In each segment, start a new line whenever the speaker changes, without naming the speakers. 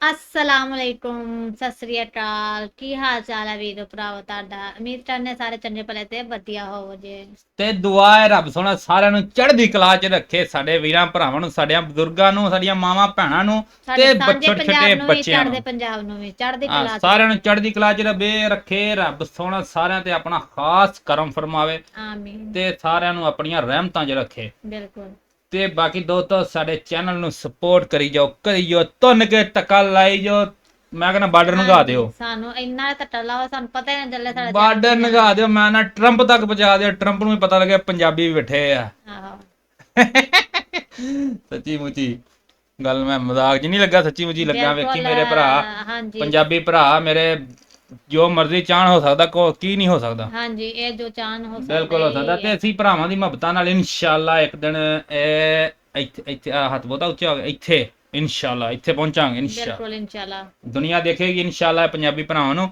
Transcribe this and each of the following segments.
ਅਸਲਾਮ ਅਲੈਕੁਮ ਸਤਿ ਸ੍ਰੀ ਅਕਾਲ ਕੀ ਹਾਲ ਚਾਲ ਹੈ ਵੀਰੋ ਭਰਾਵੋ ਤੁਹਾਡਾ? ਉਮੀਦ ਕਰਨੇ ਸਾਰੇ ਚੰਗੇ ਭਲੇ ਤੇ ਵਧੀਆ ਹੋਵੋ ਜੇ
ਤੇ ਦੁਆ ਹੈ ਰੱਬ ਸੋਹਣਾ ਸਾਰਿਆਂ ਨੂੰ ਚੜ੍ਹਦੀ ਕਲਾ 'ਚ ਰੱਖੇ ਸਾਡੇ ਵੀਰਾਂ ਭਰਾਵਾਂ ਨੂੰ ਸਾਡੀਆਂ ਬਜ਼ੁਰਗਾਂ ਨੂੰ ਸਾਡੀਆਂ ਮਾਵਾਂ ਭੈਣਾਂ ਨੂੰ ਤੇ
ਸਾਂਝੇ
ਛੋਟੇ ਬੱਚਿਆਂ ਨੂੰ।
ਪੰਜਾਬ ਨੂੰ ਵੀ ਚੜ੍ਹਦੀ ਕਲਾ ਚ।
ਸਾਰਿਆਂ ਨੂੰ ਚੜ੍ਹਦੀ ਕਲਾ 'ਚ ਰੱਬੇ ਰੱਖੇ ਰੱਬ ਸੋਹਣਾ ਸਾਰਿਆਂ ਤੇ ਆਪਣਾ ਖਾਸ ਕਰਮ ਫਰਮਾਵੇ
ਆਮੀਨ।
ਤੇ ਸਾਰਿਆਂ ਨੂੰ ਆਪਣੀਆਂ ਰਹਿਮਤਾਂ 'ਚ ਰੱਖੇ।
ਬਿਲਕੁਲ।
ਤੇ ਬਾਕੀ ਦੋਸਤੋ ਸਾਡੇ ਚੈਨਲ ਨੂੰ ਸਪੋਰਟ ਕਰੀ ਜਾਓ ਕਰੀ ਜਾਓ ਤੁੰਨ ਕੇ ਟੱਕਾ ਲਾਈ ਜਾਓ। ਮੈਂ ਕਹਿੰਦਾ ਬਾਰਡਰ ਨਗਾ ਦਿਓ।
ਸਾਨੂੰ ਇੰਨਾ ਧੱਟਾ ਲਾਵਾ ਸਾਨੂੰ ਪਤਾ ਹੀ ਨਾ ਚੱਲੇ ਸਾਡਾ
ਬਾਰਡਰ ਨਗਾ ਦਿਓ ਮੈਂ ਨਾ ਟਰੰਪ ਤੱਕ ਪਹੁੰਚਾ ਦਿਓ ਟਰੰਪ ਨੂੰ ਵੀ ਪਤਾ ਲੱਗਿਆ ਪੰਜਾਬੀ ਵੀ ਬੈਠੇ ਆ। ਸੱਚੀ ਮੁੱਚੀ ਗੱਲ ਮੈਂ ਮਜ਼ਾਕ 'ਚ ਨਹੀਂ ਲੱਗਾ ਸੱਚੀ ਮੁੱਚੀ ਲੱਗਾ ਵੇਖੀ ਮੇਰੇ ਭਰਾ ਪੰਜਾਬੀ ਭਰਾ ਮੇਰੇ ਜੋ ਮਰਜ਼ੀ ਚਾਹਣ ਹੋ ਸਕਦਾ ਕੋ ਕੀ ਨਹੀਂ ਹੋ ਸਕਦਾ।
ਹਾਂਜੀ ਇਹ ਜੋ ਚਾਨ ਹੋ ਸਕਦਾ
ਬਿਲਕੁਲ ਹੋ ਸਕਦਾ ਤੇ ਅਸੀਂ ਭਰਾਵਾਂ ਦੀ ਮੁਹੱਬਤਾਂ ਨਾਲ ਇਨਸ਼ਾਅੱਲਾ ਇੱਕ ਦਿਨ ਇਹ ਇੱਥੇ ਇੱਥੇ ਆਹ ਹੱਥ ਬਹੁਤਾ ਉੱਚਾ ਹੋ ਗਿਆ ਇੱਥੇ ਇਨਸ਼ਾਅੱਲਾ ਇੱਥੇ ਪਹੁੰਚਾਂਗੇ ਇਨਸ਼ਾਅੱਲਾ।
ਬਿਲਕੁਲ ਇਨਸ਼ਾਅੱਲਾ।
ਦੁਨੀਆ ਦੇਖੇਗੀ ਇਨਸ਼ਾਅੱਲਾ ਪੰਜਾਬੀ ਭਰਾਵਾਂ ਨੂੰ।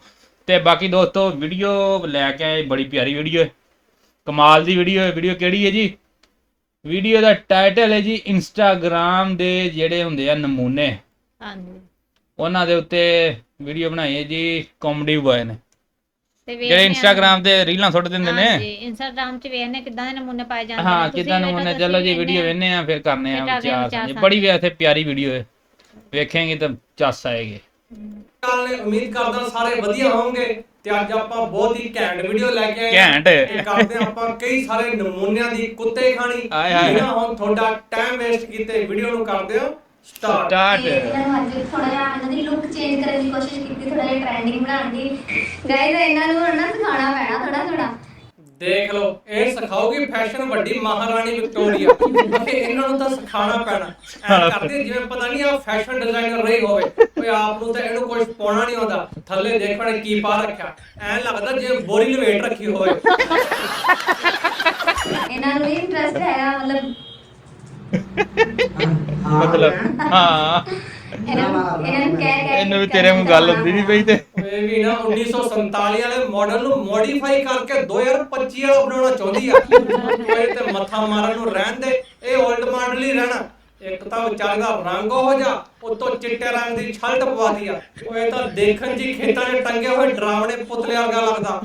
ਤੇ ਬਾਕੀ ਦੋਸਤੋ ਵੀਡੀਓ ਲੈ ਕੇ ਆਏ ਬੜੀ ਪਿਆਰੀ ਵੀਡੀਓ ਹੈ ਕਮਾਲ ਦੀ ਵੀਡੀਓ ਹੈ ਵੀਡੀਓ ਕਿਹੜੀ ਹੈ ਜੀ? ਵੀਡੀਓ ਦਾ ਟਾਈਟਲ ਹੈ ਜੀ ਇੰਸਟਾਗ੍ਰam ਦੇ ਜਿਹੜੇ ਹੁੰਦੇ ਆ ਨਮੂਨੇ।
ਹਾਂਜੀ।
ਉਹਨਾਂ ਦੇ ਉੱਤੇ ਵੀਡੀਓ ਬਣਾਈ ਹੈ ਜੀ ਕਾਮੇਡੀ ਬॉय ਨੇ
ਤੇ ਵੇਖਦੇ
ਜਿਹੜੇ
ਹਾਂ-
ਇੰਸਟਾਗ੍ਰam ਤੇ ਰੀਲਾਂ ਸੁੱਟ ਦਿੰਦੇ ਨੇ
ਹਾਂਜੀ ਇੰਸਟਾਗ੍ਰਾਮ 'ਚ ਵੇਖਨੇ ਕਿਦਾਂ ਦੇ ਨਮੂਨੇ ਪਾਏ ਜਾਂਦੇ
ਹਾਂ
ਨੇ, ਤੁਸੀਂ
ਕਿਦਾਂ ਨਮੂਨੇ ਚਲੋ ਜੀ ਵੀਡੀਓ। ਵੇਖਨੇ ਆ ਫਿਰ ਕਰਨੇ ਆ ਵਿਚਾਰ। ਬੜੀ ਵੈਸੇ ਪਿਆਰੀ ਵੀਡੀਓ ਹੈ ਵੇਖेंगे ਤਾਂ ਚੱਸ ਆਏਗੀ
ਨਾਲ ਨੇ ਉਮੀਦ ਕਰਦਾ ਸਾਰੇ ਵਧੀਆ ਹੋਵੋਗੇ ਤੇ ਅੱਜ ਆਪਾਂ ਬਹੁਤ ਹੀ ਘੈਂਟ ਵੀਡੀਓ ਲੈ ਕੇ ਆਏ ਹਾਂ।
ਘੈਂਟ।
ਤੇ ਕਰਦੇ ਹਾਂ ਆਪਾਂ ਕਈ ਸਾਰੇ ਨਮੂਨਿਆਂ ਦੀ ਕੁੱਤੇ ਖਾਣੀ
ਆਏ ਹਾਏ।
ਹੁਣ ਤੁਹਾਡਾ ਟਾਈਮ ਵੇਸਟ ਕੀਤੇ ਵੀਡੀਓ ਨੂੰ ਕਰਦੇ ਹਾਂ ਸਟਾਰਟ
ਸਟਾਰਟ
ਇਹਨਾਂ ਨੂੰ ਅੱਜ ਥੋੜਾ ਜਿਹਾ ਇਹਨਾਂ ਦੀ ਲੁੱਕ ਚੇਂਜ ਕਰਨ ਦੀ ਕੋਸ਼ਿਸ਼ ਕੀਤੀ ਥੋੜਾ ਜਿਹਾ ਟ੍ਰੈਂਡਿੰਗ ਬਣਾਉਣ ਦੀ। ਗਾਇਜ਼ ਇਹਨਾਂ ਨੂੰ ਹੁਣ ਨਾ ਸਿਖਾਉਣਾ ਪੈਣਾ ਥੋੜਾ ਥੋੜਾ
ਦੇਖ ਲਓ ਇਹ ਸਿਖਾਉਗੀ ਫੈਸ਼ਨ ਵੱਡੀ ਮਹਾਰਾਣੀ ਵਿਕਟੋਰੀਆ ਅਤੇ ਇਹਨਾਂ ਨੂੰ ਤਾਂ ਸਿਖਾਉਣਾ ਪੈਣਾ। ਐ ਕਰਦੇ ਜਿਵੇਂ ਪਤਾ ਨਹੀਂ ਆ ਫੈਸ਼ਨ ਡਿਜ਼ਾਈਨਰ ਰਹੀ ਹੋਵੇ ਓਏ ਆਪ ਨੂੰ ਤਾਂ ਇਹਨੂੰ ਕੁਝ ਪਾਉਣਾ ਨਹੀਂ ਆਉਂਦਾ। ਥੱਲੇ ਦੇਖਣ ਕੀ ਪਾ ਰੱਖਿਆ। ਐ ਲੱਗਦਾ ਜਿਵੇਂ ਬੋਰੀ ਲਵੇਟ ਰੱਖੀ ਹੋਵੇ।
ਇਹਨਾਂ ਨੂੰ ਇੰਟਰਸਟ ਹੈਗਾ ਮਤਲਬ
ਮਤਲਬ, ਹਾਂ।
ਇਹਨਾਂ ਇਹਨਾਂ ਨੂੰ ਕਹਿ ਕਹਿ
ਇਹਨੂੰ ਵੀ ਤੇਰੇ ਮੂੰਹ ਗੱਲ ਹੁੰਦੀ ਨਹੀਂ ਪਈ ਤੇ।
ਇਹ ਵੀ ਨਾ 1947 ਵਾਲੇ ਮਾਡਲ ਨੂੰ ਮੋਡੀਫਾਈ ਕਰਕੇ 2025 ਵਾਲਾ ਬਣਾਉਣਾ ਚਾਹੁੰਦੀ ਆ। ਇਹ ਤੇ ਮੱਥਾ ਮਾਰਨ ਨੂੰ ਰਹਿਣ ਦੇ, ਇਹ 올ਡ ਮਾਡਲ ਹੀ ਰਹਿਣਾ। ਇੱਕ ਤਾਂ ਵਿਚਾਰੇ ਦਾ ਰੰਗ ਹੋ ਜਾ ਉਤੋਂ ਚਿੱਟੇ ਰੰਗ ਦੀ ਛਲਟ ਪਵਾਦੀ ਆ। ਉਹ ਇਹ ਤਾਂ ਦੇਖਣ 'ਚ ਖੇਤਾਂ 'ਚ ਟੰਗੇ ਹੋਏ ਡਰਾਵਣੇ ਪੁਤਲੇ ਵਰਗਾ ਲੱਗਦਾ।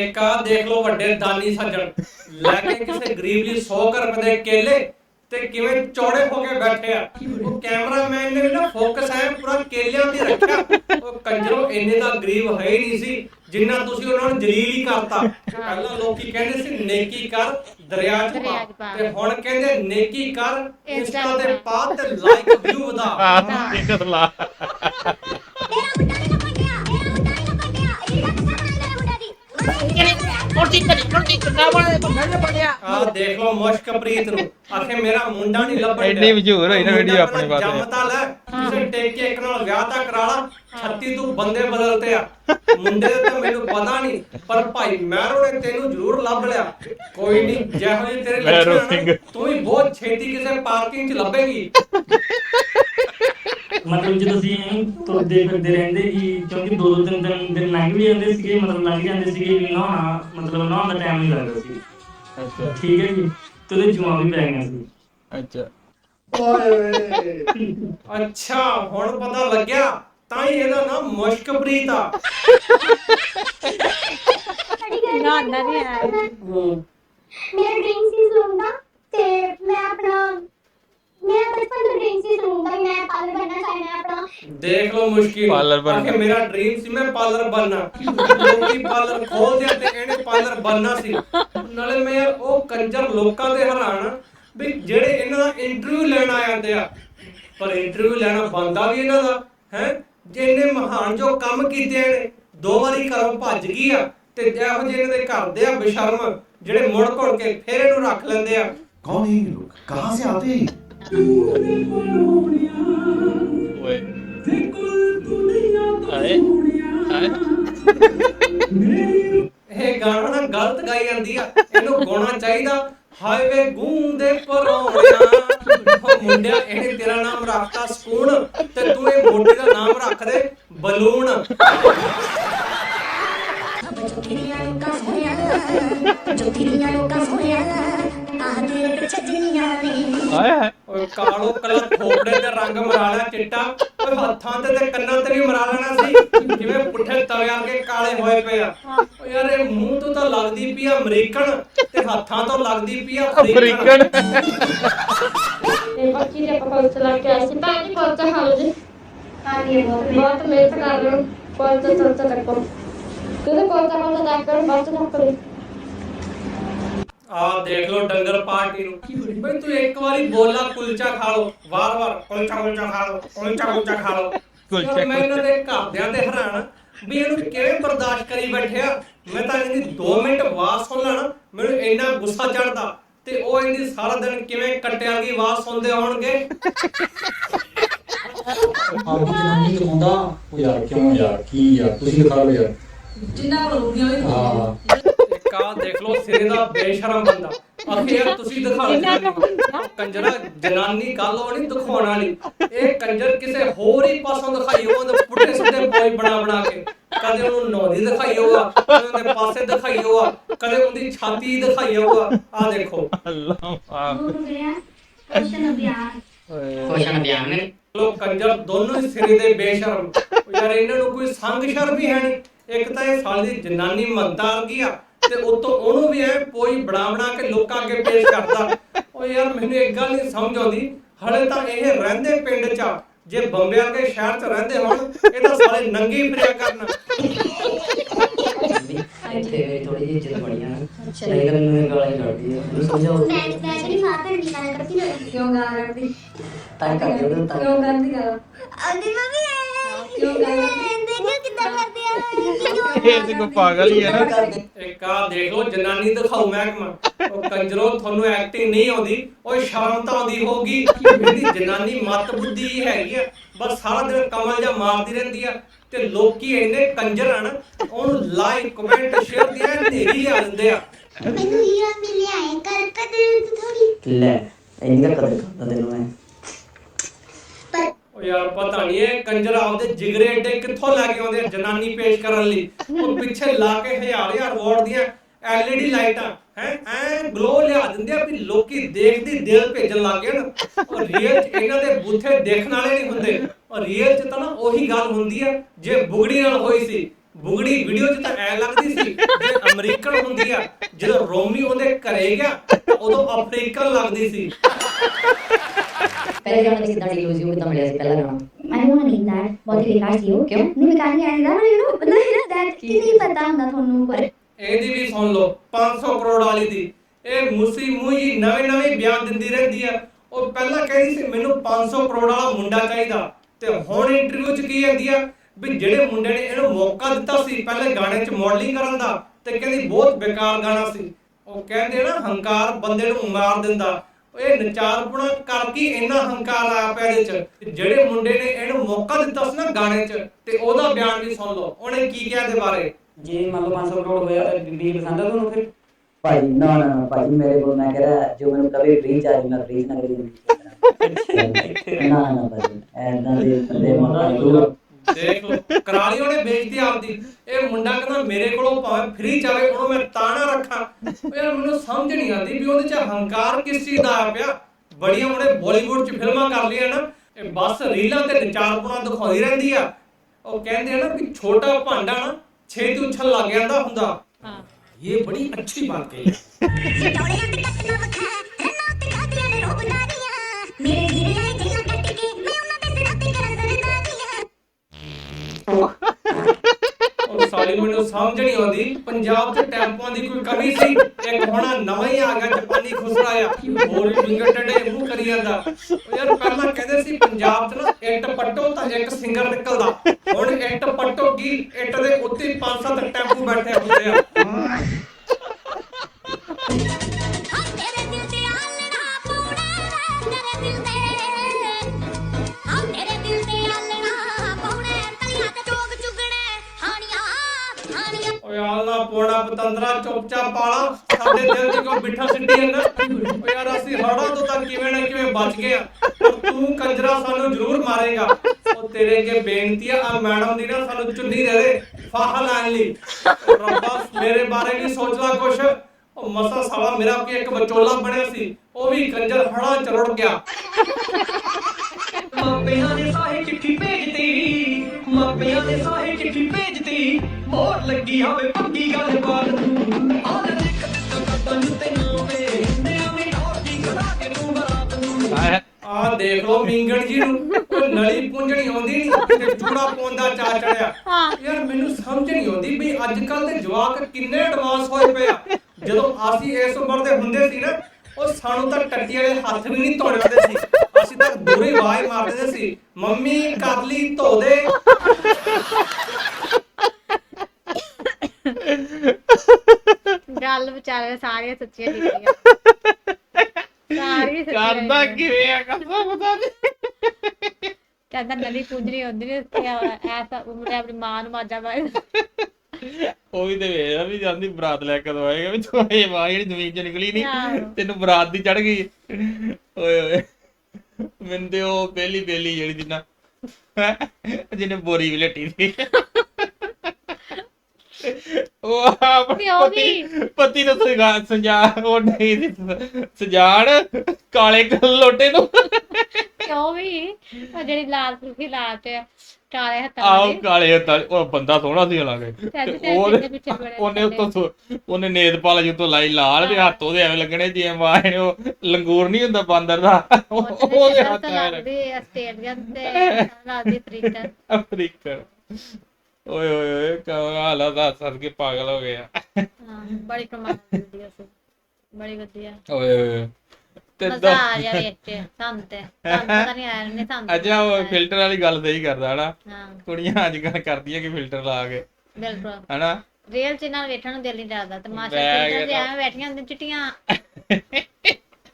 ਇੱਕ ਆ ਦੇਖ ਲਓ ਵੱਡੇ ਦਾਨੀ ਸੱਜਣ। ਲੈ ਕੇ ਕਿਸੇ ਗਰੀਬ ਲਈ 100 ਕੁ ਰੁਪਏ ਦੇ ਕੇਲੇ ਤੇ ਕਿਵੇਂ ਚੌੜੇ ਹੋ ਕੇ ਬੈਠੇ ਆ। ਉਹ ਕੈਮਰਾਮੈਨ ਨੇ ਵੀ ਨਾ ਫੋਕਸ ਐ ਪੂਰਾ ਕੇਲਿਆਂ ਤੇ ਰੱਖਿਆ। ਉਹ ਕੰਜਰੋ ਇੰਨੇ ਦਾ ਗਰੀਬ ਹੈ ਹੀ ਨਹੀਂ ਸੀ ਜਿੰਨਾ ਤੁਸੀਂ ਉਹਨਾਂ ਨੂੰ ਜਲੀਲ ਹੀ ਕਰਤਾ। ਪਹਿਲਾਂ ਲੋਕੀ ਕਹਿੰਦੇ ਸੀ ਨੇਕੀ ਕਰ ਦਰਿਆ 'ਚ ਪਾ। ਤੇ ਹੁਣ ਕਹਿੰਦੇ ਨੇਕੀ ਕਰ ਇੰਸਟਾ ਤੇ
ਤੇ
ਪਾ। ਤੇ ਲਾਈਕ ਵਿਊ ਵਧਾ।
ਆਹ ਇੱਕ ਸਲਾ
ਆਂਦਾ ਮੁੰਡਾ ਦੀ
ਆ ਦੇਖ ਲਓ ਮੁਸ਼ਕਪ੍ਰੀਤ ਨੂੰ। ਆਖੇ ਮੇਰਾ ਮੁੰਡਾ ਨਹੀਂ ਲੱਭਣ
ਐਡੀ। ਮਸ਼ਹੂਰ ਹੋਈ ਨਾ ਵੀਡੀਓ ਆਪਣੀ ਬਾਤ
ਜੰਮ ਤਾਂ ਲੈ ਕਿਸੇ ਟੇਕੇ ਇੱਕ ਨਾਲ ਵਿਆਹ ਤਾਂ ਕਰਾ ਲਾ। 36 ਤੂੰ ਬੰਦੇ ਬਦਲਤੇ ਆ। ਮੁੰਡੇ ਤਾਂ ਮੈਨੂੰ ਪਤਾ ਨਹੀਂ ਪਰ ਭਾਈ ਮਹਿਰੋ ਨੇ ਤੈਨੂੰ ਜ਼ਰੂਰ ਲੱਭ ਲਿਆ। ਕੋਈ ਨਹੀਂ ਜਿਹੋ ਜਿਹੇ ਤੇਰੇ ਲੱਛਣ। ਤੂੰ ਵੀ ਬਹੁਤ ਛੇਤੀ ਕਿਸੇ ਪਾਰਕਿੰਗ 'ਚ ਲੱਭੇਗੀ।
ਮਤਲਬ ਜਦੋਂ ਅਸੀਂ ਤੁਰਦੇ ਫਿਰਦੇ ਰਹਿੰਦੇ ਸੀ ਕਿਉਂਕਿ ਦੋ ਦੋ ਤਿੰਨ ਦਿਨ ਦਿਨ ਲੰਘ ਵੀ ਜਾਂਦੇ ਸੀਗੇ ਮਤਲਬ ਲੰਘ ਜਾਂਦੇ ਸੀਗੇ ਵੀ ਨਹਾਉਣਾ ਮਤਲਬ ਨਹਾਉਣ ਦਾ ਟਾਈਮ ਨਹੀਂ ਲੱਗਦਾ ਸੀ।
ਅੱਛਾ।
ਠੀਕ ਹੈ ਜੀ? ਤੇ ਉਹਦੇ ਜੁਆ ਵੀ ਪੈ ਗਈਆਂ ਸੀ।
ਅੱਛਾ।
ਅੱਛਾ ਹੁਣ ਪਤਾ ਲੱਗਿਆ ਤਾਂ ਹੀ ਇਹਦਾ ਨਾਮ ਮੁਸ਼ਕਪ੍ਰੀਤ ਆ।
ਨਾ ਨਾ ਨਹੀਂ ਹੈ
ਮੇਰਾ ਡ੍ਰੀਮ ਸੀ ਦਾ ਤੇ ਮੈਂ ਆਪਣਾ ਮੇਰਾ ਬਚਪਨ ਤੋਂ
ਦੇਖ ਲਓ ਮੁਸ਼ਕਿਲ।
ਪਾਰਲਰ ਬਣ
ਆਖੇ ਮੇਰਾ ਡ੍ਰੀਮ ਸੀ ਮੈਂ ਪਾਰਲਰ ਬਣਨਾ। ਲੋਕੀ ਪਾਰਲਰ ਖੋਲਦੇ ਆ ਤੇ ਕਹਿੰਦੇ ਪਾਰਲਰ ਬਣਨਾ ਸੀ। ਨਾਲੇ ਮੈਂ ਯਾਰ ਉਹ ਕੰਜਰ ਲੋਕਾਂ ਦੇ ਹੈਰਾਨ ਵੀ ਜਿਹੜੇ ਇਹਨਾਂ ਦਾ ਇੰਟਰਵਿਊ ਲੈਣ ਆ ਜਾਂਦੇ ਆ। ਪਰ ਇੰਟਰਵਿਊ ਲੈਣਾ ਬੰਦਾ ਵੀ ਇਹਨਾਂ ਦਾ ਹੈ? ਜਿਹਨੇ ਮਹਾਨ ਜੋ ਕੰਮ ਕੀਤੇ ਨੇ ਦੋ ਵਾਰੀ ਕਰਮ ਭੱਜ ਗਈ ਆ ਤੇ ਇਹੋ ਜਿਹੇ ਇਹਨਾਂ ਦੇ ਘਰ ਦੇ ਆ ਬਿਸ਼ਰਮ ਜਿਹੜੇ ਮੁੜ ਘੁੜ ਕੇ ਫੇਰ ਇਹਨੂੰ ਰੱਖ ਲੈਂਦੇ ਆ।
ਕੌਣ ਇਹ ਲੋਕ? ਕਹਾਂ ਸੇ ਆਤੇ? ਹੈ
ਓਏ। ਹਾਏ ਹਾਏ
ਇਹ ਗਾਣਾ ਨਾ ਗਲਤ ਗਾਈ ਜਾਂਦੀ ਆ। ਇਹਨੂੰ ਗਾਉਣਾ ਚਾਹੀਦਾ। ਹਾਈਵੇ ਗੂੰਦੇ ਪਰੋਣਿਆ। ਉਹ ਮੁੰਡਿਆ, ਇਹਨੇ ਤੇਰਾ ਨਾਮ ਰੱਖਤਾ ਸਕੂਨ ਤੇ ਤੂੰ ਇਹ ਮੋਢੇ ਦਾ ਨਾਮ ਰੱਖ ਦੇ, ਬਲੂਨ। ਕਾਲੋ ਕਲਾ ਥੋਪੜੇ ਤੇ ਰੰਗ ਮਰਾ ਲਿਆ ਚਿੱਟਾ ਓਏ ਹੱਥਾਂ ਤੇ ਤੇ ਕੰਨਾਂ ਤੇ ਵੀ ਮਰਾ ਲੈਣਾ ਸੀ। ਜਿਵੇਂ ਪੁੱਠੇ ਤਵਿਆਂ ਕੇ ਕਾਲੇ ਹੋਏ ਪਏ ਆ। ਓ ਯਾਰ ਇਹ ਮੂੰਹ ਤੋਂ ਤਾਂ ਲੱਗਦੀ ਪਈ ਆ ਅਮਰੀਕਨ ਤੇ ਹੱਥਾਂ ਤੋਂ ਲੱਗਦੀ ਪਈ ਆ
ਅਫਰੀਕਨ
ਤੇ ਬਾਕੀ ਜੇ ਆਪਾਂ ਕੋਲਸ ਲਾ ਕੇ ਆਏ ਸੀ। ਭੈਣ ਜੀ ਕੋਲਸ ਹਾਲੋ ਜੀ।
ਹਾਂਜੀ ਬਹੁਤ
ਬਹੁਤ ਮਿਹਨਤ ਕਰ ਰਹੇ ਹੋ। ਕੋਲਸ ਤੋਂ ਤੋਂ ਤੱਕ ਕਿਹਦੇ ਕੋਲਸ ਕੋਲਸ ਦਾ ਕਰ ਬਾਅਦ ਚ ਕਰੀ
ਆ ਦੇਖ ਲਓ ਡੰਗਰ ਪਾਰਟੀ ਨੂੰ। ਬਈ ਤੂੰ ਇੱਕ ਵਾਰੀ ਬੋਲਾ ਕੁਲਚਾ ਖਾ ਲਓ ਵਾਰ-ਵਾਰ ਕੁਲਚਾ ਕੁਲਚਾ ਖਾ ਲਓ ਕੁਲਚਾ ਕੁਲਚਾ ਖਾ ਲਓ।
ਕੁਲਚਾ
ਮੈਂ ਇਹਨਾਂ ਦੇ ਘਰਦਿਆਂ ਦੇ ਹੈਰਾਨ ਵੀ ਇਹਨੂੰ ਕਿਵੇਂ ਬਰਦਾਸ਼ਤ ਕਰੀ ਬੈਠਿਆ ਮੈਂ ਤਾਂ ਇਹਦੀ 2 ਮਿੰਟ ਆਵਾਜ਼ ਸੁਣ ਲੈਣਾ ਮੈਨੂੰ ਇੰਨਾ ਗੁੱਸਾ ਚੜਦਾ ਤੇ ਉਹ ਇਹਦੀ ਸਾਰਾ ਦਿਨ ਕਿਵੇਂ ਕੱਟਿਆਂ ਦੀ ਆਵਾਜ਼ ਸੁਣਦੇ ਹੋਣਗੇ
ਆਪ ਜਨਾਨੀ ਕਮਾਉਂਦਾ ਉਹ ਯਾਰ ਕਿਉਂ ਯਾਰ? ਕੀ ਯਾਰ ਤੁਸੀਂ ਦਿਖਾ ਲਓ ਯਾਰ।
ਜਿੰਨਾ ਕੋਲ ਹੁੰਦੀਆਂ ਨੇ
ਹਾਂ।
ਆਹ ਦੇਖ ਲਓ ਸਿਰੇ ਦਾ ਬੇਸ਼ਰਮ ਬੰਦਾ। ਆਖੇ ਯਾਰ ਤੁਸੀਂ ਦਿਖਾ ਲਓ ਕੰਜਰਾ ਜਨਾਨੀ ਗੱਲ ਉਹ ਨਹੀਂ ਦਿਖਾਉਣ ਵਾਲੀ ਇਹ ਕੰਜਰ ਕਿਸੇ ਹੋਰ ਹੀ ਪਾਸੋਂ ਦਿਖਾਈ ਹੋਊਗਾ ਤੇ ਪੁੱਠੇ ਸਿੱਧੇ ਬੋਈ ਬਣਾ ਬਣਾ ਕੇ। ਕਦੇ ਉਹਨੂੰ ਨੌਰੀ ਦਿਖਾਈ ਹੋਊਗਾ ਕਦੇ ਉਹਦੇ ਪਾਸੇ ਦਿਖਾਈ ਹੋਊਗਾ ਕਦੇ ਉਹਦੀ ਛਾਤੀ ਦਿਖਾਈ ਹੋਊਗਾ ਆ ਦੇਖੋ।
ਅੱਲਾਹ ਪਾਕ।
ਹੋ ਗਿਆ? ਕੁਐਸਚਨ ਬਿਆਨ?
ਕੋਸ਼ਨ ਬਿਆਨ ਨੇ।
ਲੋਕ ਕੰਜਰ ਦੋਨੋਂ ਹੀ ਸਿਰੇ ਦੇ ਬੇਸ਼ਰਮ। ਯਾਰ ਇਹਨਾਂ ਨੂੰ ਕੋਈ ਸੰਗ ਸ਼ਰਮ ਵੀ ਹੈ ਨਹੀਂ। ਇੱਕ ਤਾਂ ਇਹ ਸਾਲ ਦੀ ਜਨਾਨੀ ਮੰਦਾ ਆ ਗਈ ਆ ਤੇ ਉਤੋਂ ਉਹਨੂੰ ਵੀ ਐ ਪੋਈ ਬਣਾ ਬਣਾ ਕੇ ਲੋਕਾਂ ਅੱਗੇ ਪੇਸ਼ ਕਰਦਾ। ਉਹ ਯਾਰ ਮੈਨੂੰ ਇੱਕ ਗੱਲ ਨਹੀਂ ਸਮਝ ਆਉਂਦੀ। ਹਲੇ ਤਾਂ ਇਹ ਰਹਿੰਦੇ ਪਿੰਡ 'ਚ। ਜੇ ਬੰਬੇ ਵਰਗੇ ਸ਼ਹਿਰ 'ਚ ਰਹਿੰਦੇ ਹੋਣ ਇਹ ਤਾਂ ਸਾਰੇ ਨੰਗੇ ਹੀ ਫਿਰਿਆ ਕਰਨ।
ਇੱਥੇ ਥੋੜੀ ਜਿਹੀ ਇੱਜ਼ਤ ਬਣੀ ਆ। ਨਹੀਂ ਤਾਂ ਮੈਨੂੰ ਗਾਲਾਂ ਹੀ ਕੱਢਦੀ ਆ। ਮੈਨੂੰ ਸਮਝਾਓ।
ਮੈਂ ਮੈਂ ਜਿਹੜੀ ਮਾਤਾ ਦੀ ਗੱਲ ਕਰਦੀ ਨਾ
ਕਿਉਂ ਗਾ ਕਰਦੀ
ਤਾਂ ਕਰ ਦਿਓ ਤਾਂ।
ਕਿਉਂ ਕਰਦੀ ਗਾ
ਅਦੀ ਮੰਮੀ
ਕਿਉਂ ਗਾ
ਇਹ ਤੇ ਕੋ ਪਾਗਲ ਹੀ ਹੈ ਨਾ।
ਇੱਕ ਆ ਦੇਖ ਲਓ ਜਨਾਨੀ ਦਿਖਾਉ ਮਹਿਕਮਾ। ਉਹ ਕੰਜਰੋ ਤੁਹਾਨੂੰ ਐਕਟਿੰਗ ਨਹੀਂ ਆਉਂਦੀ ਉਹ ਸ਼ਰਮ ਤਾਂ ਆਉਂਦੀ ਹੋਊਗੀ। ਇਹਦੀ ਜਨਾਨੀ ਮੱਤ ਬੁੱਧੀ ਹੀ ਹੈਗੀ ਆ। ਬਸ ਸਾਰਾ ਦਿਨ ਕਮਲ ਜਾਂ ਮਾਰਦੀ ਰਹਿੰਦੀ ਆ। ਤੇ ਲੋਕੀ ਇੰਨੇ ਕੰਜਰ ਹਨ ਉਹਨੂੰ ਲਾਈਕ ਕਮੈਂਟ ਸ਼ੇਅਰ ਦੀ ਐ ਨੇਰੀ ਲਿਆ ਦਿੰਦੇ ਆ।
ਮੈਨੂੰ ਹੀਰਾ ਮਿਲਿਆ ਹੈ ਕਰ ਕਦੇ ਥੋੜੀ
ਲੈ ਇੰਨੀ ਕਰ ਖਾਂਦਾ ਤੈਨੂੰ ਮੈਂ।
ਉਹ ਯਾਰ ਪਤਾ ਨਹੀਂ ਇਹ ਕੰਜਰ ਆਪਦੇ ਜਿਗਰੇ ਏਡੇ ਕਿੱਥੋਂ ਲੈ ਕੇ ਆਉਂਦੇ ਆ ਜਨਾਨੀ ਪੇਸ਼ ਕਰਨ ਲਈ? ਉਹ ਪਿੱਛੇ ਲਾ ਕੇ ਹਜ਼ਾਰ ਹਜ਼ਾਰ ਵਾਟ ਦੀਆਂ ਐਲਈਡੀ ਲਾਈਟਾਂ, ਹੈ, ਐ ਗਲੋ ਲਿਆ ਦਿੰਦੇ ਆ ਵੀ ਲੋਕੀ ਦੇਖਦੀ ਦਿਲ ਭੇਜਣ ਲੱਗ ਗਏ ਨਾ। ਉਹ ਰੀਅਲ ਚ ਇਹਨਾਂ ਦੇ ਬੂਥੇ ਦੇਖਣ ਵਾਲੇ ਨਹੀਂ ਹੁੰਦੇ। ਉਹ ਰੀਅਲ ਚ ਤਾਂ ਨਾ ਉਹੀ ਗੱਲ ਹੁੰਦੀ ਆ, ਜੇ ਬੁਗੜੀ ਨਾਲ ਹੋਈ ਸੀ, ਬੁਗੜੀ ਵੀਡੀਓ 'ਚ ਤਾਂ ਐ ਲੱਗਦੀ ਸੀ, ਜੇ ਅਮਰੀਕਨ ਹੁੰਦੀ ਆ, ਜਦੋਂ ਰੋਮੀ ਉਹਦੇ ਘਰੇ ਗਿਆ ਉਦੋਂ ਅਫਰੀਕਨ ਲੱਗਦੀ ਸੀ।
ਪਹਿਲੇ ਗਾਣਾ ਕਿਦਾਂ ਡੀਲ ਹੋਈ ਸੀ ਉਹ ਕਿਦਾਂ ਮਿਲਿਆ ਸੀ ਪਹਿਲਾ ਗਾਣਾ
I don't want to name that. ਬਹੁਤ ਹੀ ਬੇਕਾਰ ਸੀ ਉਹ
ਕਿਉਂ?
ਨਹੀਂ ਬੇਕਾਰ ਨਹੀਂ ਆਇਆ ਨਾ ਯੂ نو ਮਤਲਬ ਹੈ ਨਾ that ਕਿ ਨਹੀਂ ਪਤਾ ਹੁੰਦਾ ਤੁਹਾਨੂੰ ਪਰ
ਇਹਦੀ ਵੀ ਸੁਣ ਲਓ 500 ਕਰੋੜ ਵਾਲੀ ਦੀ ਇਹ ਮੁਸੀ ਮੂਹੀ ਨਵੇਂ ਨਵੇਂ ਬਿਆਨ ਦਿੰਦੀ ਰਹਿੰਦੀ ਆ ਉਹ ਪਹਿਲਾਂ ਕਹਿੰਦੀ ਸੀ ਮੈਨੂੰ 500 ਕਰੋੜ ਵਾਲਾ ਮੁੰਡਾ ਚਾਹੀਦਾ ਤੇ ਹੁਣ ਇੰਟਰਵਿਊ 'ਚ ਕੀ ਕਹਿੰਦੀ ਆ ਵੀ ਜਿਹੜੇ ਮੁੰਡੇ ਨੇ ਇਹਨੂੰ ਮੌਕਾ ਦਿੱਤਾ ਸੀ ਪਹਿਲੇ ਗਾਣੇ 'ਚ ਮਾਡਲਿੰਗ ਕਰਨ ਦਾ ਤੇ ਕਹਿੰਦੀ ਬਹੁਤ ਬੇਕਾਰ ਗਾਣਾ ਸੀ ਉਹ ਕਹਿੰਦੇ ਨਾ ਹੰਕਾਰ ਬੰਦੇ ਨੂੰ ਮਾਰ ਦਿੰਦਾ ਇਹ ਨਚਾਰਪੁਣਾ ਕਰਕੇ ਇੰਨਾ ਹੰਕਾਰ ਆਇਆ ਪਿਆ ਇਹਦੇ 'ਚ। ਜਿਹੜੇ ਮੁੰਡੇ ਨੇ ਇਹਨੂੰ ਮੌਕਾ ਦਿੱਤਾ ਸੀ ਨਾ ਗਾਣੇ 'ਚ ਤੇ ਉਹਦਾ ਬਿਆਨ ਵੀ ਸੁਣ ਲਓ। ਉਹਨੇ ਕੀ ਕਿਹਾ ਇਹਦੇ ਬਾਰੇ?
ਜੇ ਮੰਨ ਲਓ 500 ਕਰੋੜ ਹੋਇਆ ਤਾਂ ਵੀ ਪਸੰਦ ਆ ਤੁਹਾਨੂੰ ਫਿਰ? ਭਾਈ ਨਾ ਨਾ ਭਾਈ ਮੇਰੇ ਕੋਲ ਮੈਂ ਕਹ ਰਿਹਾ ਜੋ ਮੈਨੂੰ ਕਦੇ ਰੀਚ ਆ ਜੀ ਮੈਂ ਰੀਚ ਨਾ ਕਰੀ ਨਾ ਨਾ ਭਾਈ ਐਦਾਂ ਦੇ ਬੰਦੇ ਮਨ
ਦੇਖ ਲਓ ਕਰਾਲੀ ਉਹਨੇ ਵੇਚਤੀ ਆਪਦੀ। ਇਹ ਮੁੰਡਾ ਕਹਿੰਦਾ ਮੇਰੇ ਕੋਲੋਂ ਭਾਵੇਂ ਫ੍ਰੀ ਚਾਵੇ ਉਹਨੂੰ ਮੈਂ ਤਾਣਾ ਰੱਖਾਂ। ਯਾਰ ਮੈਨੂੰ ਸਮਝ ਨਹੀਂ ਆਉਂਦੀ ਵੀ ਉਹਦੇ ਚ ਹੰਕਾਰ ਕਿਸ ਚੀਜ਼ ਦਾ ਆ ਪਿਆ। ਬੜੀਆਂ ਉਹਨੇ ਬਾਲੀਵੁੱਡ ਚ ਫਿਲਮਾਂ ਕਰ ਲਈਆਂ ਨਾ। ਇਹ ਬਸ ਰੀਲਾਂ ਤੇ ਨਚਾਰਪੁਣਾ ਦਿਖਾਉਂਦੀ ਰਹਿੰਦੀ ਆ। ਉਹ ਕਹਿੰਦੇ ਆ ਨਾ ਵੀ ਛੋਟਾ ਭਾਂਡਾ ਨਾ ਛੇਤੀ ਉਛਲ ਲੱਗ ਜਾਂਦਾ ਹੁੰਦਾ।
ਹਾਂ।
ਇਹ ਬੜੀ ਅੱਛੀ ਬਾਤ ਕਹੀ।
ਸਿਟੌੜਿਆਂ
ਸਮਝ ਨਹੀਂ ਆਉਂਦੀ, ਪੰਜਾਬ 'ਚ ਟੈਂਪੂਆਂ ਦੀ ਕੋਈ ਕਮੀ ਸੀ? ਇੱਕ ਹੁਣ ਨਵਾਂ ਹੀ ਆ ਗਿਆ, ਜਾਪਾਨੀ ਖੁਸਰਾ ਆ। ਹੋਰ ਵੀ ਫਿੰਗਰ ਟੱਡੇ ਮੂੰਹ ਕਰੀ ਜਾਂਦਾ। ਉਹ ਯਾਰ ਪਹਿਲਾਂ ਕਹਿੰਦੇ ਸੀ, ਪੰਜਾਬ 'ਚ ਨਾ ਇੱਟ ਪੱਟੋ ਤਾਂ ਇੱਕ ਸਿੰਗਰ ਨਿਕਲਦਾ। ਹੁਣ ਇੱਟ ਪੱਟੋ ਕੀ? ਇੱਟ ਦੇ ਉੱਤੇ ਹੀ ਪੰਜ ਸੱਤ ਟੈਂਪੂ ਬੈਠੇ ਹੁੰਦੇ ਆ। ਪੋਣਾ ਚੁੱਪਚਾਪ ਪਾਲਾ ਸਾਡੇ ਦਿਲ 'ਚ ਕਿਉਂ ਬਿਠਾ ਸਿੱਟੀ ਜਾਂਦਾ? ਓ ਯਾਰ ਅਸੀਂ ਹੜਾਂ ਤੋਂ ਤਾਂ ਕਿਵੇਂ ਨਾ ਕਿਵੇਂ ਬਚ ਗਏ ਆ। ਪਰ ਤੂੰ ਕੰਜਰਾ ਸਾਨੂੰ ਜ਼ਰੂਰ ਮਾਰੇਗਾ। ਉਹ ਤੇਰੇ ਅੱਗੇ ਬੇਨਤੀ ਆ ਆ ਮੈਡਮ ਦੀ ਨਾ ਸਾਨੂੰ ਚੁੰਨੀ ਦੇ ਦੇ, ਫਾਹਾ ਲੈਣ ਲਈ। ਓ ਰੱਬਾ, ਮੇਰੇ ਬਾਰੇ ਵੀ ਸੋਚਦਾ ਕੁਛ। ਉਹ ਮਸਾ ਸਾਲਾ ਮੇਰਾ ਕੀ ਇੱਕ ਵਿਚੋਲਾ ਬਣਿਆ ਸੀ, ਉਹ ਵੀ ਕੰਜਰ ਹੜਾ ਚ ਰੁੜ ਗਿਆ।
ਮਾਪਿਆਂ ਨੇ ਸਾਹੇ ਚਿੱਠੀ ਭੇਜਤੀ ਮਾਪਿਆਂ ਨੇ ਸਾਹੇ ਚਿੱਠੀ ਭੇਜਤੀ। ਮੋਰ ਲੱਗੀ ਹੋਵੇ ਪੱਕੀ ਗੱਲ ਬਾਤ ਨੂੰ। ਆਹ ਦੇਖ ਦਿੱਤਾ ਨੂੰ ਤੈਨੂੰ ਵੇ ਨੇ ਆਵੇਂ ਢੋਲਕੀ ਕਰਾ ਕੇ ਨੂੰ ਬਰਾਤ ਨੂੰ।
ਆਹ
ਆਹ ਦੇਖ ਲਓ ਮਿੰਗਣ ਜੀ ਨੂੰ। ਕੋਈ ਨਲੀ ਪੁੰਝਣੀ ਆਉਂਦੀ ਨਹੀਂ ਤੇ ਚੂੜਾ ਪਾਉਂਦਾ ਚਾ ਚੜਿਆ। ਯਾਰ ਮੈਨੂੰ ਸਮਝ ਨਹੀਂ ਆਉਂਦੀ ਵੀ ਅੱਜ ਕੱਲ ਦੇ ਜਵਾਕ ਕਿੰਨੇ ਐਡਵਾਂਸ ਹੋਏ ਪਏ ਆ। ਜਦੋਂ ਅਸੀਂ ਇਸ ਉਮਰ ਦੇ ਹੁੰਦੇ ਸੀ ਨਾ ਉਹ ਸਾਨੂੰ ਤਾਂ ਟੱਟੀ ਵਾਲੇ ਹੱਥ ਵੀ ਨਹੀਂ ਧੋਣੇ ਆਉਂਦੇ ਸੀ। ਅਸੀਂ ਤਾਂ ਦੂਰੇ ਆਵਾਜ਼ ਮਾਰਦੇ ਸੀ ਮੰਮੀ ਕਰ ਲਈ ਧੋ ਦੇ
ਗੱਲ ਵਿਚਾਰੇ ਸਾਰੀਆਂ ਸੱਚੀਆਂ ਕੀਤੀਆਂ। ਸਾਰੀਆਂ ਸੱਚੀਆਂ
ਕਰਦਾ
ਕੀਤੀਆਂ।
ਕਿਵੇਂ ਆ ਕਰਦਾ ਪਤਾ ਨਹੀਂ
ਕਹਿੰਦਾ ਨਲੀ ਪੁੰਜਣੀ ਹੁੰਦੀ ਨੇ ਐਸਾ ਉਮਰੇ ਆਪਣੀ ਮਾਂ ਨੂੰ ਮਾਜਾ ਮਾਰ
ਉਹ ਵੀ ਤੇ ਵੇਖ ਵੀ ਜਾਂਦੀ ਬਰਾਤ ਲੈ ਕੇ ਕਦੋਂ ਆਏਗਾ ਵੀ ਤੂੰ ਇਹ ਵਾਹ ਜਿਹੜੀ ਜ਼ਮੀਨ ਚ ਨਿਕਲੀ ਨਹੀਂ
ਆਹੋ।
ਤੈਨੂੰ ਬਰਾਤ ਦੀ ਚੜ ਗਈ। ਓਏ ਓਏ। ਤੇ ਉਹ ਪਹਿਲੀ ਪਹਿਲੀ ਜਿਹੜੀ ਜਿੰਨਾ ਜਿਹਨੇ ਬੋਰੀ ਵੀ ਲਟੀ ਸੀ ਉਹ ਆਪਣੇ ਪਤੀ। ਪਤੀ ਨੂੰ ਸਜਾ ਸਜਾ ਉਹ ਨਹੀਂ ਸਜਾਣ ਕਾਲੇ ਲੋਟੇ ਨੂੰ
ਕਿਉਂ ਵੀ? ਉਹ ਜਿਹੜੀ ਲਾਲ ਪੁਲਕੀ ਲਾਲ ਤੇ ਕਾਲੇ ਹੱਥਾਂ ਵਾਲੀ
ਕਾਲੇ ਹੱਥਾਂ ਉਹ ਬੰਦਾ ਸੋਹਣਾ ਸੀ ਲਾਗੇ
ਤੇ
ਤੇ ਉਹਦੇ
ਪਿੱਛੇ ਪਿੱਛੇ ਬੜੇ
ਉਹਨੇ ਉੱਤੋਂ ਸੋ- ਉਹਨੇ ਜਿੱਤੋਂ ਲਾਈ ਲਾਲ ਤੇ ਹੱਥ ਉਹਦੇ ਐਵੇਂ ਲੱਗਣੇ ਜਿਵੇਂ ਮਾਏ ਉਹ ਲੰਗੂਰ ਨਹੀਂ ਹੁੰਦਾ ਬਾਂਦਰ ਦਾ। ਉਹਦੇ ਹੱਥ ਐਵੇਂ
ਲੱਗਦੀ ਆਸਟ੍ਰੇਲੀਅਨ ਤੇ ਲੱਗਦੀ ਅਫਰੀਕਨ
ਅਫਰੀਕਨ ਓਏ ਓਏ ਓਏ ਹਾਲਾ ਦਾ ਸਰ ਕੇ ਪਾਗਲ ਹੋ ਗਿਆ
ਹਾਂ ਬੜੀ ਕਮਾਲ ਦੀ ਵੀਡੀਓ ਸੀ ਬੜੀ ਵਧੀਆ।
ਓਏ ਓਏ। ਤੇ
ਮਜ਼ਾ
ਦੋ
ਆ ਰਿਹਾ ਵੇਖ ਕੇ ਸਾਨੂੰ ਤੇ ਸਾਨੂੰ ਪਤਾ ਨਹੀਂ ਆਇਆ ਨਹੀਂ ਸਾਨੂੰ
ਅੱਛਾ ਉਹ ਫਿਲਟਰ ਵਾਲੀ ਗੱਲ ਸਹੀ ਕਰਦਾ ਹਨਾ?
ਹਾਂ।
ਕੁੜੀਆਂ ਅੱਜ ਕੱਲ ਕਰਦੀਆਂ ਕਿ ਫਿਲਟਰ ਲਾ ਕੇ।
ਬਿਲਕੁਲ।
ਹਨਾ?
ਰੀਅਲ ਚ ਨਾਲ ਵੇਖਣ ਨੂੰ ਦਿਲ ਨਹੀਂ ਕਰਦਾ ਤਮਾਸ਼ਾ
ਮੈਂ
ਫਿਲਟਰ ਐਵੇਂ ਬੈਠੀਆਂ ਹੁੰਦੀਆਂ ਚਿੱਟੀਆਂ।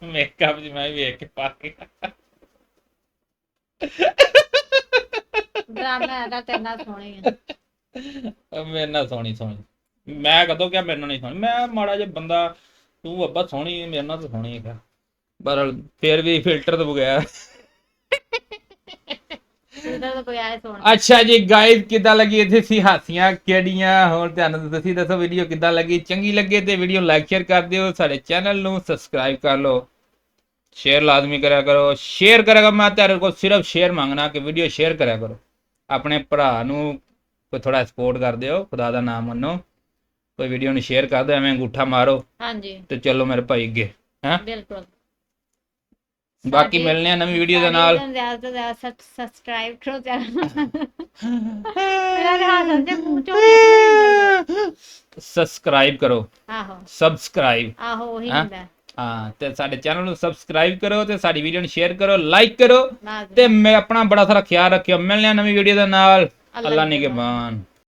ਮੇਕਅਪ ਜਿ ਮੈਂ ਵੀ ਵੇਖ ਕੇ ਪਾ ਗਿਆ
ਡਰਾਮਾ ਹੈਗਾ ਤੇ ਨਾ ਸੋਹਣੀ ਹੈ
ਉਹ ਮੇਰੇ ਨਾਲ ਸੋਹਣੀ ਸੋਹਣੀ। ਮੈਂ ਕਦੋਂ ਕਿਹਾ ਮੇਰੇ ਨਾਲ ਨਹੀਂ ਸੋਹਣੀ? ਮੈਂ ਮਾੜਾ ਜਿਹਾ ਬੰਦਾ ਤੂੰ ਬੱਬਾ ਸੋਹਣੀ ਮੇਰੇ ਨਾਲ ਤਾਂ ਸੋਹਣੀ ਹੈ ਪਰ ਫਿਰ ਵੀ ਫਿਲਟਰ ਤੋਂ ਬਗੈਰ।
ਤਾਂ ਕੋਈ
ਅੱਛਾ ਜੀ ਗਾਇਜ਼ ਕਿੱਦਾਂ ਲੱਗੀ ਇੱਥੇ ਸੀ ਹਾਸੀਆਂ ਕਿਹੜੀਆਂ? ਹੋਰ ਤੁਹਾਨੂੰ ਤੁਸੀਂ ਦੱਸੋ ਵੀਡੀਓ ਕਿੱਦਾਂ ਲੱਗੀ? ਚੰਗੀ ਲੱਗੇ ਤੇ ਵੀਡੀਓ ਲਾਈਕ ਸ਼ੇਅਰ ਕਰ ਦਿਓ। ਸਾਡੇ ਚੈਨਲ ਨੂੰ ਸਬਸਕ੍ਰਾਈਬ ਕਰ ਲਓ। ਸ਼ੇਅਰ ਲਾਜ਼ਮੀ ਕਰਿਆ ਕਰੋ। ਸ਼ੇਅਰ ਕਰਾਂਗਾ ਮੈਂ ਤੁਹਾਡੇ ਕੋਲ ਸਿਰਫ ਸ਼ੇਅਰ ਮੰਗਣਾ ਕਿ ਵੀਡੀਓ ਸ਼ੇਅਰ ਕਰਿਆ ਕਰੋ। ਆਪਣੇ ਭਰਾ ਨੂੰ ਕੋਈ ਥੋੜਾ ਸਪੋਰਟ ਕਰ ਦਿਓ। ਖੁਦਾ ਦਾ ਨਾਮ ਮੰਨੋ। ਕੋਈ ਵੀਡੀਓ ਨੂੰ ਸ਼ੇਅਰ ਕਰ ਦਿਓ। ਐਵੇਂ ਅੰਗੂਠਾ ਮਾਰੋ।
ਹਾਂਜੀ।
ਤੇ ਚਲੋ ਮੇਰੇ ਭਾਈ ਅੱਗੇ। ਹੈਂ?
ਬਿਲਕੁਲ।
ਬਾਕੀ
ਸਾਡੀ-
ਮਿਲਨੇ ਆ ਨਵੀਂ ਵੀਡੀਓ ਦੇ ਨਾਲ।
ਸਾਡੀ ਜ਼ਿਆਦਾ ਤੋਂ ਜ਼ਿਆਦਾ ਸਬਸਕ੍ਰਾਈਬ ਕਰੋ ਚੈਨਲ। ਮੇਰਾ ਤੇ ਹੱਥ ਅੰਦੇ ਮੂੰਹ ਚੋਂ ਨਿਕਲ ਜਾਂਦਾ।
ਸਬਸਕ੍ਰਾਈਬ ਕਰੋ।
ਆਹੋ।
ਸਬਸਕ੍ਰਾਈਬ
ਆਹੋ ਉਹੀ
ਹਾਂ।
ਹੁੰਦਾ।
ਹਾਂ ਤੇ ਸਾਡੇ ਚੈਨਲ ਨੂੰ ਸਬਸਕ੍ਰਾਈਬ ਕਰੋ ਤੇ ਸਾਡੀ ਵੀਡੀਓ ਨੂੰ ਸ਼ੇਅਰ ਕਰੋ ਲਾਈਕ ਕਰੋ ਤੇ ਮੈਂ ਆਪਣਾ ਬੜਾ ਸਾਰਾ ਖਿਆਲ ਰੱਖਿਓ। ਮਿਲਨੇ ਆ ਨਵੀਂ ਵੀਡੀਓ ਦੇ ਨਾਲ।
ਅੱਲਾ
ਅੱਲਾ। ਨਿਗਹਿਬਾਨ